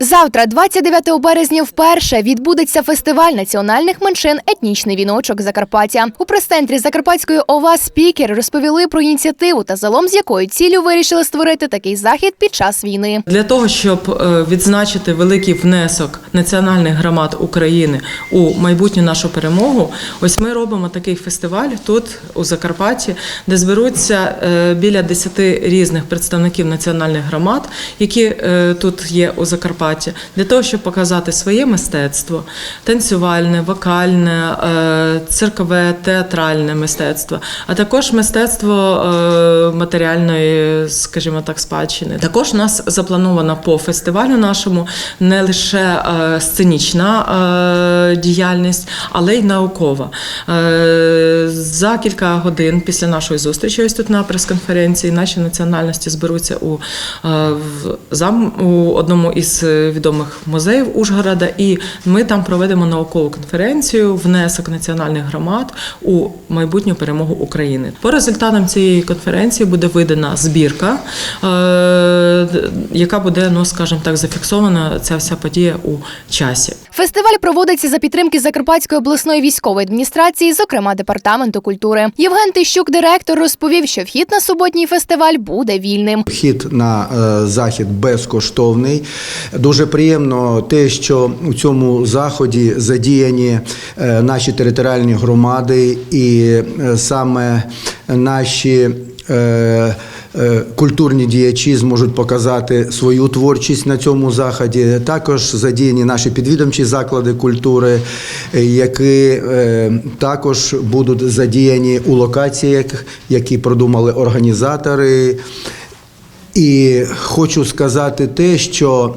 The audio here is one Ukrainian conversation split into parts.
Завтра, 29 березня, вперше відбудеться фестиваль національних меншин Етнічний віночок Закарпаття. У прес-центрі Закарпатської ОВА спікери розповіли про ініціативу та залом з якою ціллю вирішили створити такий захід під час війни. Для того щоб е, відзначити великий внесок національних громад України у майбутню нашу перемогу, ось ми робимо такий фестиваль тут у Закарпатті, де зберуться е, біля 10 різних представників національних громад, які е, тут є у Закарпатті, для того, щоб показати своє мистецтво, танцювальне, вокальне, е, циркове, театральне мистецтво, а також мистецтво е, матеріальної, скажімо так, спадщини. Також у нас заплановано по фестивалю нашому не лише е, сценічна діяльність, але й наукова. За кілька годин після нашої зустрічі, ось тут на прес-конференції, наші національності зберуться у, в зам у одному із відомих музеїв Ужгорода, і ми там проведемо наукову конференцію внесок національних громад у майбутню перемогу України. По результатам цієї конференції буде видана збірка, е, яка буде, ну скажімо так, зафіксована ця вся подія у часі. Фестиваль проводиться за підтримки Закарпатської обласної військової адміністрації, зокрема департаменту культури. Євген Тищук, директор, розповів, що вхід на суботній фестиваль буде вільним. Вхід на е, захід безкоштовний. Дуже приємно те, що у цьому заході задіяні е, наші територіальні громади і е, саме наші. е, Культурні діячі зможуть показати свою творчість на цьому заході. Також задіяні наші підвідомчі заклади культури, які також будуть задіяні у локаціях, які продумали організатори. І хочу сказати те, що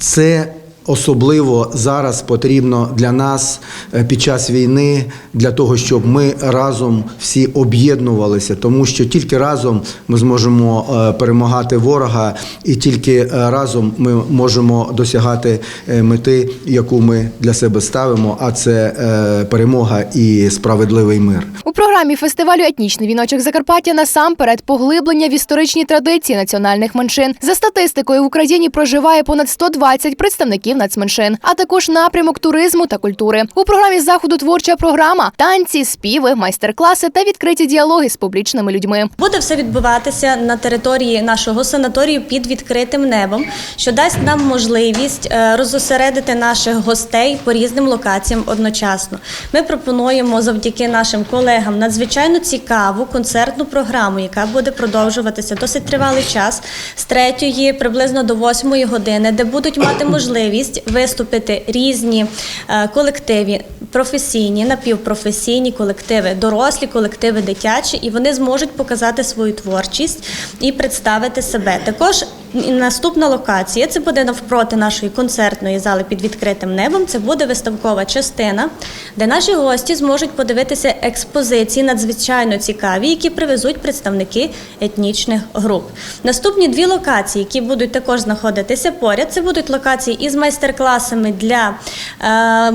це особливо зараз потрібно для нас е, під час війни, для того, щоб ми разом всі об'єднувалися, тому що тільки разом ми зможемо е, перемагати ворога, і тільки е, разом ми можемо досягати мети, яку ми для себе ставимо, а це перемога і справедливий мир. У програмі фестивалю Етнічний віночок Закарпаття насамперед поглиблення в історичні традиції національних меншин. За статистикою в Україні проживає понад 120 представників нацменшин, а також напрямок туризму та культури. У програмі заходу творча програма, танці, співи, майстер-класи та відкриті діалоги з публічними людьми. Буде все відбуватися на території нашого санаторію під відкритим небом, що дасть нам можливість е, розосередити наших гостей по різним локаціям одночасно. Ми пропонуємо завдяки нашим колегам надзвичайно цікаву концертну програму, яка буде продовжуватися досить тривалий час з 3 приблизно до 8 години, де будуть мати можливість виступити різні е, колективи, професійні, напівпрофесійні колективи, дорослі колективи дитячі, і вони зможуть показати свою творчість і представити себе. Також наступна локація це буде навпроти нашої концертної зали під відкритим небом. Це буде виставкова частина, де наші гості зможуть подивитися експозиції надзвичайно цікаві, які привезуть представники етнічних груп. Наступні дві локації, які будуть також знаходитися поряд, це будуть локації із майстер-класами для е,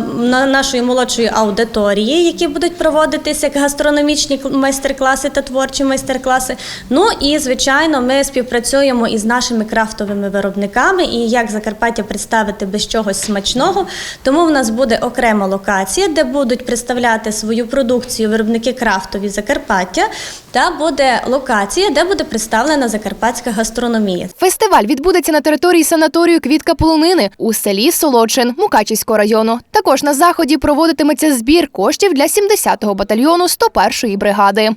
нашої молодшої аудиторії, які будуть проводитися як гастрономічні майстер-класи та творчі майстер-класи. Ну і звичайно, ми співпрацюємо із крафтовими виробниками і як Закарпаття представити без чогось смачного. Тому в нас буде окрема локація, де будуть представляти свою продукцію виробники крафтові Закарпаття, та буде локація, де буде представлена закарпатська гастрономія. Фестиваль відбудеться на території санаторію Квітка Полонини у селі Солочин Мукачівського району. Також на заході проводитиметься збір коштів для 70-го батальйону 101-ї бригади.